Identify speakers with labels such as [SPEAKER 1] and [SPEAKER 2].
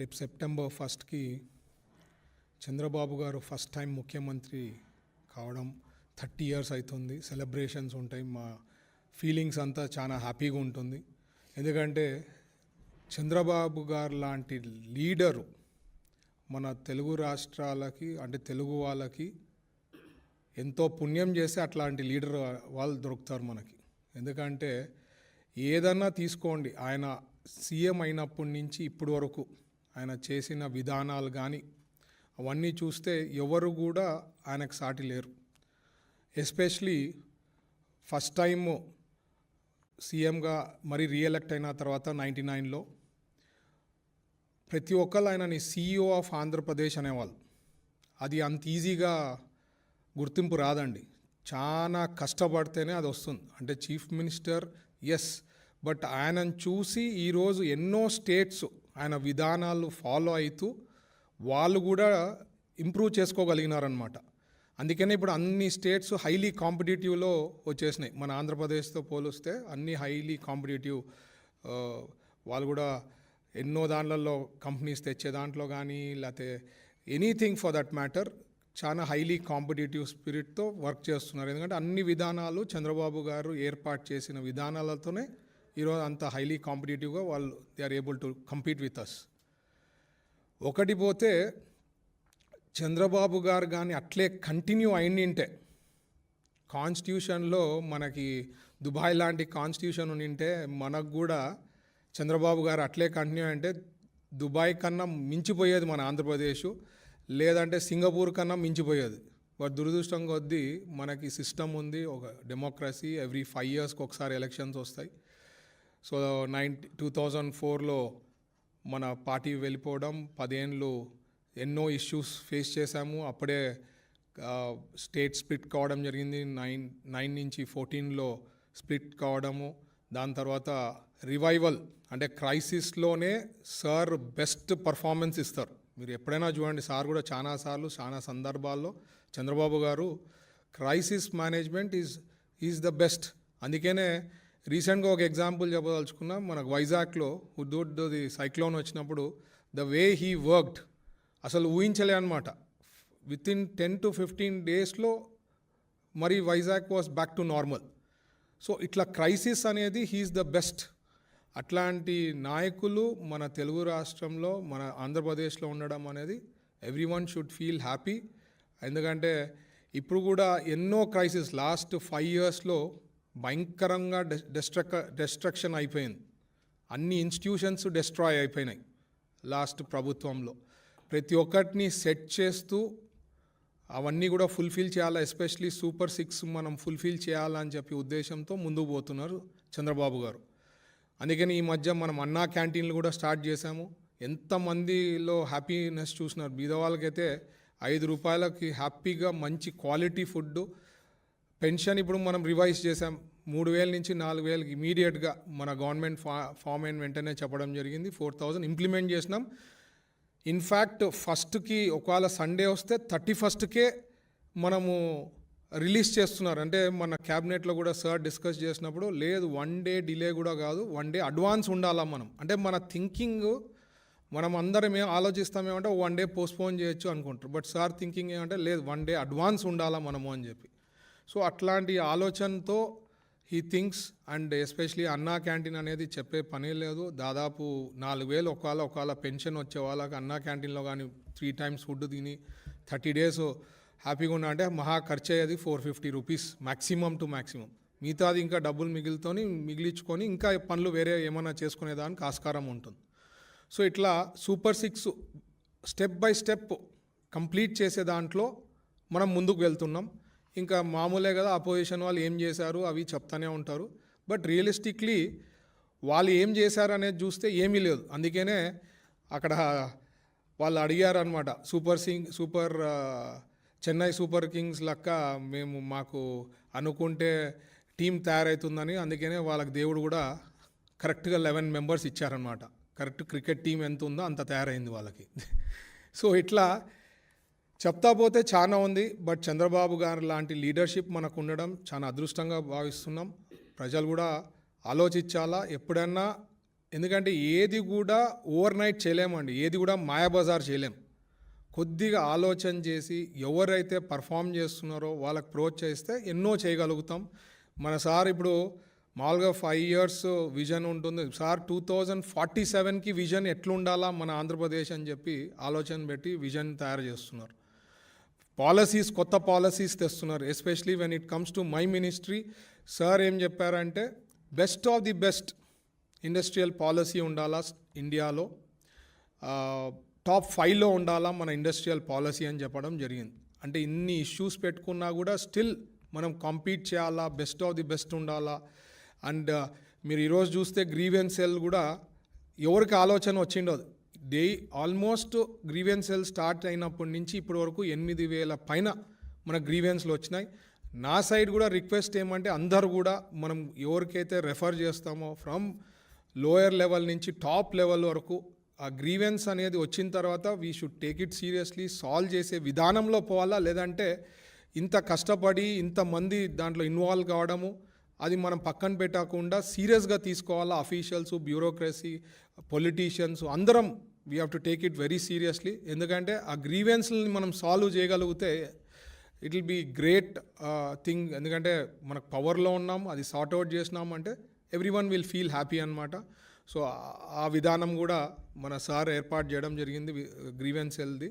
[SPEAKER 1] రేపు సెప్టెంబర్ ఫస్ట్కి చంద్రబాబు గారు ఫస్ట్ టైం ముఖ్యమంత్రి కావడం థర్టీ ఇయర్స్ అవుతుంది సెలబ్రేషన్స్ ఉంటాయి. మా ఫీలింగ్స్ అంతా చాలా హ్యాపీగా ఉంటుంది. ఎందుకంటే చంద్రబాబు గారు లాంటి లీడరు మన తెలుగు రాష్ట్రాలకి అంటే తెలుగు వాళ్ళకి ఎంతో పుణ్యం చేస్తే అట్లాంటి లీడర్ వాళ్ళు దొరుకుతారు మనకి. ఎందుకంటే ఏదన్నా తీసుకోండి. ఆయన సీఎం అయినప్పటి నుంచి ఇప్పటి వరకు ఆయన చేసిన విధానాలు కానీ అవన్నీ చూస్తే ఎవరు కూడా ఆయనకు సాటి లేరు. ఎస్పెషలీ ఫస్ట్ టైము సీఎంగా మరి రీఎలెక్ట్ అయిన తర్వాత నైంటీ నైన్లో ప్రతి ఒక్కళ్ళు ఆయనని సీఈఓ ఆఫ్ ఆంధ్రప్రదేశ్ అనేవాళ్ళు. అది అంత ఈజీగా గుర్తింపు రాదండి. చాలా కష్టపడితేనే అది వస్తుంది. అంటే చీఫ్ మినిస్టర్ ఎస్. బట్ ఆయనను చూసి ఈరోజు ఎన్నో స్టేట్స్ ఆయన విధానాలు ఫాలో అవుతూ వాళ్ళు కూడా ఇంప్రూవ్ చేసుకోగలిగినారనమాట అందుకనే ఇప్పుడు అన్ని స్టేట్స్ హైలీ కాంపిటేటివ్లో వచ్చేసినాయి. మన ఆంధ్రప్రదేశ్తో పోలిస్తే అన్ని హైలీ కాంపిటేటివ్ వాళ్ళు కూడా ఎన్నో దాంట్లలో కంపెనీస్ తెచ్చే దాంట్లో కానీ లేకపోతే ఎనీథింగ్ ఫర్ దట్ మ్యాటర్ చాలా హైలీ కాంపిటేటివ్ స్పిరిట్తో వర్క్ చేస్తున్నారు. ఎందుకంటే అన్ని విధానాలు చంద్రబాబు గారు ఏర్పాటు చేసిన విధానాలతోనే ఈరోజు అంత హైలీ కాంపిటేటివ్గా వాళ్ళు they are able to compete with us ఒకటి పోతే చంద్రబాబు గారు కానీ అట్లే కంటిన్యూ అయిండింటే కాన్స్టిట్యూషన్లో మనకి దుబాయ్ లాంటి కాన్స్టిట్యూషన్ ఉండింటే మనకు కూడా చంద్రబాబు గారు అట్లే కంటిన్యూ అంటే దుబాయ్ కన్నా మించిపోయేది మన ఆంధ్రప్రదేశ్ లేదంటే సింగపూర్ కన్నా మించిపోయేది. బట్ దురదృష్టం కొద్దీ మనకి సిస్టమ్ ఉంది ఒక డెమోక్రసీ ఎవ్రీ ఫైవ్ ఇయర్స్కి ఒకసారి ఎలక్షన్స్ వస్తాయి. సో నైన్టీ టూ థౌజండ్ ఫోర్లో మన పార్టీ వెళ్ళిపోవడం పదేళ్ళు ఎన్నో ఇష్యూస్ ఫేస్ చేశాము. అప్పుడే స్టేట్ స్ప్లిట్ కావడం జరిగింది. నైన్ నైన్ నుంచి ఫోర్టీన్లో స్ప్లిట్ కావడము. దాని తర్వాత రివైవల్ అంటే క్రైసిస్లోనే సార్ బెస్ట్ పర్ఫార్మెన్స్ ఇస్తారు. మీరు ఎప్పుడైనా చూడండి సార్ కూడా చాలాసార్లు చాలా సందర్భాల్లో చంద్రబాబు గారు crisis management is is the best. అందుకనే రీసెంట్గా ఒక ఎగ్జాంపుల్ చెప్పదలుచుకున్నా మనకు వైజాగ్లో హుద్దూడ్ది సైక్లోన్ వచ్చినప్పుడు ద వే హీ వర్క్డ్ అసలు ఊహించలే అనమాట with in ten to fifteen డేస్లో మరి Vizag was back to normal. So ఇట్లా క్రైసిస్ అనేది హీఈస్ ద బెస్ట్. అట్లాంటి నాయకులు మన తెలుగు రాష్ట్రంలో మన ఆంధ్రప్రదేశ్లో ఉండడం అనేది every one should feel happy. ఎందుకంటే ఇప్పుడు కూడా ఎన్నో క్రైసిస్ లాస్ట్ ఫైవ్ ఇయర్స్లో భయంకరంగా డెస్ట్రక్ డెస్ట్రక్షన్ అయిపోయింది. అన్ని ఇన్స్టిట్యూషన్స్ డెస్ట్రాయ్ అయిపోయినాయి లాస్ట్ ప్రభుత్వంలో. ప్రతి ఒక్కటిని సెట్ చేస్తూ అవన్నీ కూడా ఫుల్ఫిల్ చేయాలా? ఎస్పెషలీ సూపర్ సిక్స్ మనం ఫుల్ఫిల్ చేయాలని చెప్పి ఉద్దేశంతో ముందుకు పోతున్నారు చంద్రబాబు గారు. అందుకని ఈ మధ్య మనం అన్నా క్యాంటీన్లు కూడా స్టార్ట్ చేశాము. ఎంతమందిలో హ్యాపీనెస్ చూసినారు? బీదవాళ్ళకైతే ఐదు రూపాయలకి హ్యాపీగా మంచి క్వాలిటీ ఫుడ్ పెన్షన్ ఇప్పుడు మనం రివైజ్ చేసాం మూడు వేల నుంచి నాలుగు వేలకి ఇమీడియట్గా మన గవర్నమెంట్ ఫా ఫామ్ అయిన వెంటనే చెప్పడం జరిగింది. ఫోర్ థౌజండ్ ఇంప్లిమెంట్ చేసినాం. ఇన్ఫ్యాక్ట్ ఫస్ట్కి ఒకవేళ సండే వస్తే థర్టీ ఫస్ట్కే మనము రిలీజ్ చేస్తున్నారు. అంటే మన క్యాబినెట్లో కూడా సార్ డిస్కస్ చేసినప్పుడు లేదు వన్ డే డిలే కూడా కాదు వన్ డే అడ్వాన్స్ ఉండాలా మనం. అంటే మన థింకింగ్ మనం అందరం ఏం ఆలోచిస్తామేమంటే వన్ డే పోస్ట్పోన్ చేయొచ్చు అనుకుంటారు. బట్ సార్ థింకింగ్ ఏమంటే లేదు వన్ డే అడ్వాన్స్ ఉండాలా మనము అని చెప్పి. సో అట్లాంటి ఆలోచనతో he things and especially Anna canteen అనేది చెప్పే పని లేదు. దాదాపు నాలుగు వేలు ఒకవేళ ఒకవేళ పెన్షన్ వచ్చే వాళ్ళకి అన్నా క్యాంటీన్లో కానీ త్రీ టైమ్స్ ఫుడ్ తిని థర్టీ డేస్ హ్యాపీగా ఉన్నా అంటే మహా ఖర్చు అయ్యేది four fifty rupees maximum to maximum మిగతాది ఇంకా డబ్బులు మిగిలితోని మిగిలించుకొని ఇంకా పనులు వేరే ఏమైనా చేసుకునేదానికి ఆస్కారం ఉంటుంది. సో ఇట్లా super six step by step complete చేసే దాంట్లో మనం ముందుకు వెళ్తున్నాం. ఇంకా మామూలే కదా అపోజిషన్ వాళ్ళు ఏం చేశారు అవి చెప్తానే ఉంటారు. బట్ రియలిస్టిక్లీ వాళ్ళు ఏం చేశారు అనేది చూస్తే ఏమీ లేదు. అందుకనే అక్కడ వాళ్ళు అడిగారనమాట super sing super Chennai super kings లెక్క మేము మాకు అనుకుంటే టీం తయారవుతుందని అందుకనే వాళ్ళకి దేవుడు కూడా కరెక్ట్గా లెవెన్ మెంబర్స్ ఇచ్చారనమాట కరెక్ట్ క్రికెట్ టీం ఎంత ఉందో అంత తయారైంది వాళ్ళకి. సో ఇట్లా చెప్తా పోతే చాలా ఉంది బట్ చంద్రబాబు గారు లాంటి లీడర్షిప్ మనకు ఉండడం చాలా అదృష్టంగా భావిస్తున్నాం. ప్రజలు కూడా ఆలోచించాలా? ఎప్పుడన్నా? ఎందుకంటే ఏది కూడా ఓవర్ నైట్ చేయలేమండి ఏది కూడా మాయాబజార్ చేయలేం. కొద్దిగా ఆలోచన చేసి ఎవరైతే పర్ఫామ్ చేస్తున్నారో వాళ్ళకి ప్రోత్సహిస్తే ఎన్నో చేయగలుగుతాం. మన సార్ ఇప్పుడు మామూలుగా ఫైవ్ ఇయర్స్ విజన్ ఉంటుంది. సార్ టూ థౌజండ్ ఫార్టీ సెవెన్కి విజన్ ఎట్లుండాలా మన ఆంధ్రప్రదేశ్ అని చెప్పి ఆలోచన పెట్టి విజన్ తయారు చేస్తున్నారు. పాలసీస్ కొత్త పాలసీస్ తెస్తున్నారు especially when it comes to my ministry sir ఏం చెప్పారంటే best of the best industrial policy ఉండాలా ఇండియాలో టాప్ ఫైవ్లో ఉండాలా మన ఇండస్ట్రియల్ పాలసీ అని చెప్పడం జరిగింది. అంటే ఇన్ని ఇష్యూస్ పెట్టుకున్నా కూడా స్టిల్ మనం కంపీట్ చేయాలా బెస్ట్ ఆఫ్ ది బెస్ట్ ఉండాలా? అండ్ మీరు ఈరోజు చూస్తే గ్రీవెన్సెల్ కూడా ఎవరికి ఆలోచన వచ్చిండదు day almost grievance cell start అయినప్పటి నుంచి ఇప్పటి వరకు ఎనిమిది వేల పైన మన గ్రీవెన్స్లు వచ్చినాయి. నా సైడ్ కూడా రిక్వెస్ట్ ఏమంటే అందరు కూడా మనం ఎవరికైతే రెఫర్ చేస్తామో ఫ్రమ్ లోయర్ లెవెల్ నుంచి టాప్ లెవెల్ వరకు ఆ గ్రీవెన్స్ అనేది వచ్చిన తర్వాత we should take it seriously solve చేసే విధానంలో పోవాలా? లేదంటే ఇంత కష్టపడి ఇంతమంది దాంట్లో ఇన్వాల్వ్ కావడము అది మనం పక్కన పెట్టకుండా సీరియస్గా తీసుకోవాలా? అఫీషియల్స్ బ్యూరోక్రసీ పొలిటీషియన్స్ అందరం we have to take it very seriously ఎందుకంటే ఆ గ్రీవెన్స్ని మనం సాల్వ్ చేయగలిగితే it will be great thing ఎందుకంటే మనకు పవర్లో ఉన్నాం అది సార్ట్ అవుట్ చేసినాం అంటే every one will feel happy అనమాట సో ఆ విధానం కూడా మన సార్ ఏర్పాటు చేయడం జరిగింది గ్రీవెన్స్ హెల్ది